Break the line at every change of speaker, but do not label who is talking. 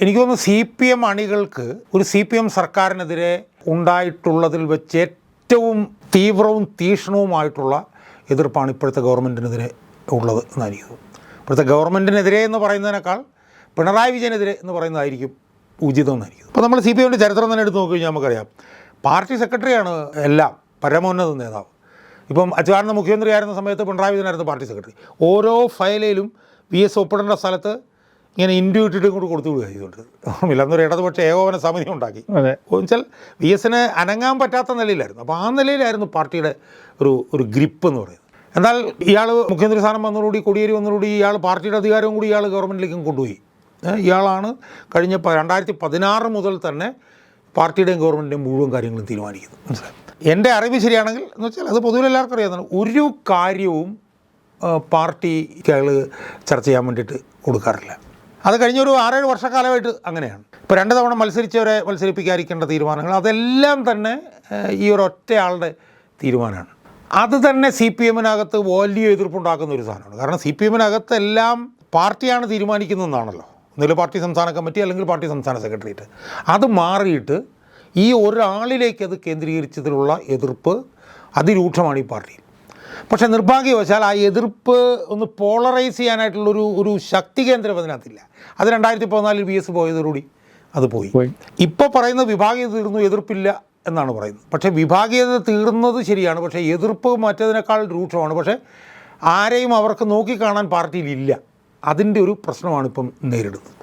എനിക്ക് തോന്നുന്നു C P M അണികൾക്ക് ഒരു സി പി എം സർക്കാരിനെതിരെ ഉണ്ടായിട്ടുള്ളതിൽ വെച്ച് ഏറ്റവും തീവ്രവും തീക്ഷ്ണവുമായിട്ടുള്ള എതിർപ്പാണ് ഇപ്പോഴത്തെ ഗവൺമെന്റിനെതിരെ ഉള്ളത് എന്നായിരിക്കും ഇപ്പോഴത്തെ ഗവൺമെന്റിനെതിരെ എന്ന് പറയുന്നതിനേക്കാൾ പിണറായി വിജയനെതിരെ എന്ന് പറയുന്നതായിരിക്കും ഉചിതം എന്നായിരിക്കും അപ്പോൾ നമ്മൾ സി പി എമ്മിന്റെ ചരിത്രം തന്നെ എടുത്ത് നോക്കിക്കഴിഞ്ഞാൽ നമുക്കറിയാം. പാർട്ടി സെക്രട്ടറിയാണ് എല്ലാം പരമോന്നത നേതാവ്. ഇപ്പം അച്യുതാനന്ദ മുഖ്യമന്ത്രിയായിരുന്ന സമയത്ത് പിണറായി വിജയനായിരുന്നു പാർട്ടി സെക്രട്ടറി. ഓരോ ഫയലിലും വി എസ് ഒപ്പിടേണ്ട സ്ഥലത്ത് ഇങ്ങനെ ഇൻഡ്യൂ ഇട്ടിട്ട് ഇങ്ങോട്ട് കൊടുത്തു വിടുക ചെയ്തുകൊണ്ട്. ഇല്ലെന്നൊരു ഇടതുപക്ഷ ഏകോപന സമിതി ഉണ്ടാക്കി. വെച്ചാൽ വി എസിന് അനങ്ങാൻ പറ്റാത്ത നിലയിലായിരുന്നു. അപ്പോൾ ആ നിലയിലായിരുന്നു പാർട്ടിയുടെ ഒരു ഒരു ഗ്രിപ്പ് എന്ന് പറയുന്നത്. എന്നാൽ ഇയാൾ മുഖ്യമന്ത്രി സ്ഥാനം വന്നതോടുകൂടി കൊടിയേരി വന്നതോടുകൂടി ഇയാൾ പാർട്ടിയുടെ അധികാരവും കൂടി ഇയാൾ ഗവൺമെന്റിലേക്കും കൊണ്ടുപോയി. ഇയാളാണ് കഴിഞ്ഞ രണ്ടായിരത്തി പതിനാറ് മുതൽ തന്നെ പാർട്ടിയുടെയും ഗവൺമെന്റിന്റെയും മുഴുവൻ കാര്യങ്ങളും തീരുമാനിക്കുന്നത്. മനസ്സിലായി? എന്റെ അറിവ് ശരിയാണെങ്കിൽ എന്ന് വെച്ചാൽ അത് പൊതുവെ എല്ലാവർക്കും അറിയാവുന്നതാണ്. ഒരു കാര്യവും പാർട്ടി പാർട്ടിക്ക് അയാൾ ചർച്ച ചെയ്യാൻ വേണ്ടിയിട്ട് കൊടുക്കാറില്ല. അത് കഴിഞ്ഞൊരു ആറേഴ് വർഷക്കാലമായിട്ട് അങ്ങനെയാണ്. ഇപ്പോൾ രണ്ട് തവണ മത്സരിച്ചവരെ മത്സരിപ്പിക്കാതിരിക്കേണ്ട തീരുമാനങ്ങൾ അതെല്ലാം തന്നെ ഈ ഒരു ഒറ്റയാളുടെ തീരുമാനമാണ്. അത് തന്നെ സി പി എമ്മിനകത്ത് വലിയ എതിർപ്പുണ്ടാക്കുന്ന ഒരു സാധനമാണ്. കാരണം സി പി എമ്മിനകത്ത് എല്ലാം പാർട്ടിയാണ് തീരുമാനിക്കുന്നതെന്നാണല്ലോ. ഒന്നുകിൽ പാർട്ടി സംസ്ഥാന കമ്മിറ്റി അല്ലെങ്കിൽ പാർട്ടി സംസ്ഥാന സെക്രട്ടേറിയറ്റ്. അത് മാറിയിട്ട് ഈ ഒരാളിലേക്ക് അത് കേന്ദ്രീകരിച്ചതിലുള്ള എതിർപ്പ് അതിരൂക്ഷമാണ് ഈ പാർട്ടിയിൽ. പക്ഷേ നിർഭാഗ്യവശാൽ ആ എതിർപ്പ് ഒന്ന് പോളറൈസ് ചെയ്യാനായിട്ടുള്ളൊരു ഒരു ശക്തി കേന്ദ്രം അതിനകത്തില്ല. അത് രണ്ടായിരത്തി പതിനാലിൽ ബി എസ് പോയതോടുകൂടി അത് പോയി. ഇപ്പോൾ പറയുന്ന വിഭാഗീയത തീർന്നു എതിർപ്പില്ല എന്നാണ് പറയുന്നത്. പക്ഷേ വിഭാഗീയത തീർന്നത് ശരിയാണ്. പക്ഷേ എതിർപ്പ് മറ്റതിനേക്കാൾ രൂക്ഷമാണ്. പക്ഷേ ആരെയും അവർക്ക് നോക്കിക്കാണാൻ പാർട്ടിയിലില്ല അതിന്റെ ഒരു പ്രശ്നമാണ് ഇപ്പം നേരിടുന്നത്.